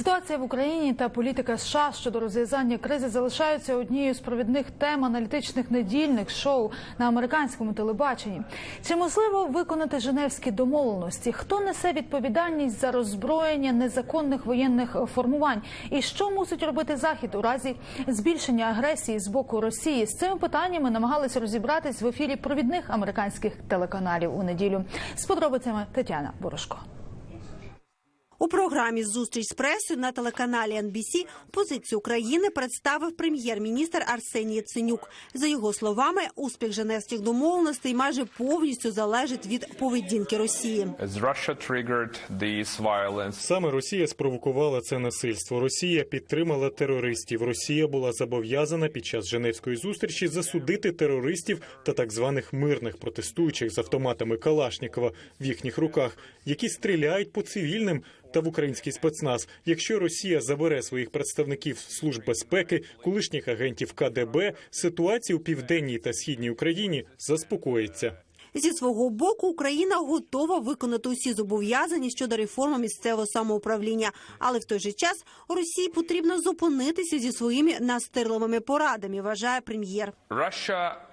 Ситуація в Україні та політика США щодо розв'язання кризи залишаються однією з провідних тем аналітичних недільних шоу на американському телебаченні. Чи можливо виконати Женевські домовленості? Хто несе відповідальність за роззброєння незаконних воєнних формувань? І що мусить робити Захід у разі збільшення агресії з боку Росії? З цими питаннями намагалися розібратись в ефірі провідних американських телеканалів у неділю. З подробицями Тетяна Борошко. У програмі Зустріч з пресою на телеканалі NBC позицію України представив прем'єр-міністр Арсеній Яценюк. За його словами, успіх Женевських домовленостей майже повністю залежить від поведінки Росії. Саме Росія спровокувала це насильство. Росія підтримала терористів. Росія була зобов'язана під час Женевської зустрічі засудити терористів та так званих мирних протестуючих з автоматами Калашнікова в їхніх руках, які стріляють по цивільним та в український спецназ. Якщо Росія забере своїх представників служб безпеки, колишніх агентів КДБ, ситуація у південній та східній Україні заспокоїться. Зі свого боку Україна готова виконати усі зобов'язання щодо реформи місцевого самоуправління, але в той же час Росії потрібно зупинитися зі своїми настирливими порадами. Вважає прем'єр. Russia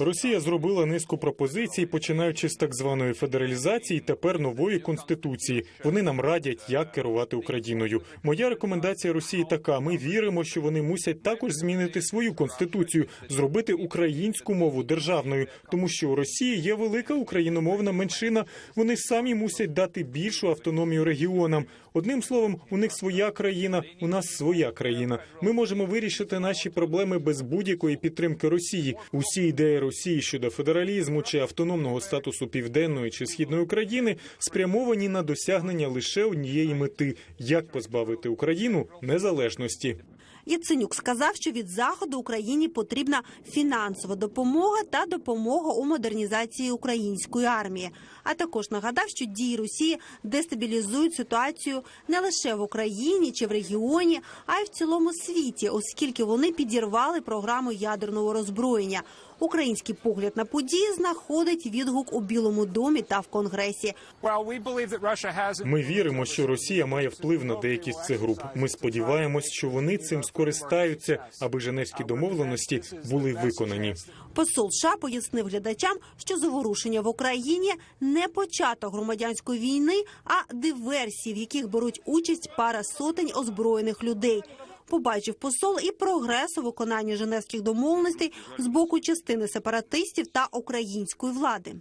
Росія зробила низку пропозицій, починаючи з так званої федералізації, тепер нової конституції. Вони нам радять, як керувати Україною. Моя рекомендація Росії така: ми віримо, що вони мусять також змінити свою конституцію, зробити українську мову державною, тому що у Росії є велика україномовна меншина. Вони самі мусять дати більшу автономію регіонам. Одним словом, у них своя країна, у нас своя країна. Ми можемо вирішити наші проблеми без будь-якої підтримки Росії. Усі ідеї Росії щодо федералізму чи автономного статусу південної чи східної України спрямовані на досягнення лише однієї мети як позбавити Україну незалежності. Яценюк сказав, що від заходу Україні потрібна фінансова допомога та допомога у модернізації української армії. А також нагадав, що дії Росії дестабілізують ситуацію не лише в Україні чи в регіоні, а й в цілому світі, оскільки вони підірвали програму ядерного роззброєння. Український погляд на події знаходить відгук у Білому домі та в Конгресі. Ми віримо, що Росія має вплив на деякі з цих груп. Ми сподіваємось, що вони цим скористаються, аби женевські домовленості були виконані. Посол США пояснив глядачам, що заворушення в Україні не початок громадянської війни, а диверсії, в яких беруть участь пара сотень озброєних людей. Побачив посол і прогрес у виконанні женевських домовленостей з боку частини сепаратистів та української влади.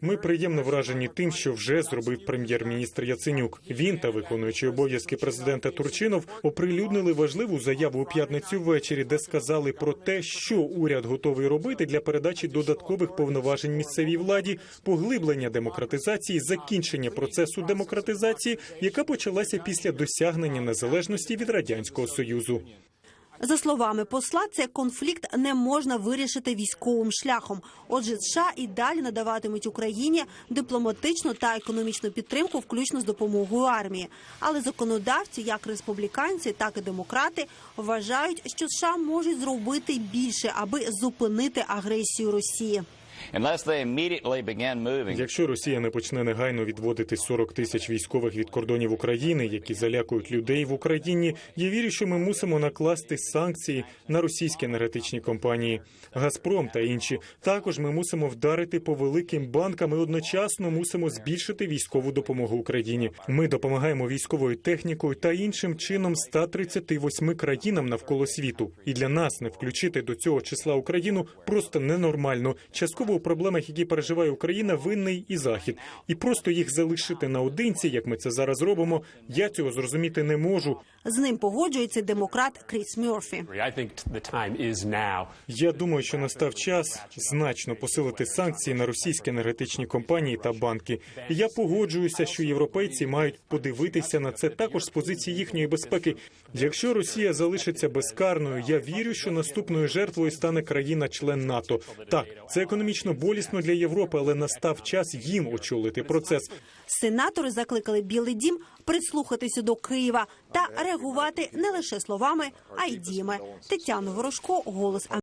Ми приємно вражені тим, що вже зробив прем'єр-міністр Яценюк. Він та виконуючий обов'язки президента Турчинов оприлюднили важливу заяву у п'ятницю ввечері, де сказали про те, що уряд готовий робити для передачі додаткових повноважень місцевій владі, поглиблення демократизації, закінчення процесу демократизації, яка почалася після досягнення незалежності від радянського союзу. За словами посла, цей конфлікт не можна вирішити військовим шляхом. Отже, США і далі надаватимуть Україні дипломатичну та економічну підтримку, включно з допомогою армії. Але законодавці, як республіканці, так і демократи, вважають, що США можуть зробити більше, аби зупинити агресію Росії. Якщо Росія не почне негайно відводити 40 тисяч військових від кордонів України, які залякують людей в Україні, я вірю, що ми мусимо накласти санкції на російські енергетичні компанії, Газпром та інші. Також ми мусимо вдарити по великим банкам і одночасно мусимо збільшити військову допомогу Україні. Ми допомагаємо військовою технікою та іншим чином 138 країнам навколо світу. І для нас не включити до цього числа Україну просто ненормально. Частково у проблемах, які переживає Україна, винний і захід, і просто їх залишити наодинці, як ми це зараз робимо. Я цього зрозуміти не можу. З ним погоджується демократ Кріс Мьорфі. Я думаю, що настав час значно посилити санкції на російські енергетичні компанії та банки. І я погоджуюся, що європейці мають подивитися на це також з позиції їхньої безпеки. Якщо Росія залишиться безкарною, я вірю, що наступною жертвою стане країна-член НАТО. Так, це економічно болісно для Європи, але настав час їм очолити процес. Сенатори закликали Білий Дім прислухатися до Києва та реагувати не лише словами, а й діями. Тетяна Ворожко, голос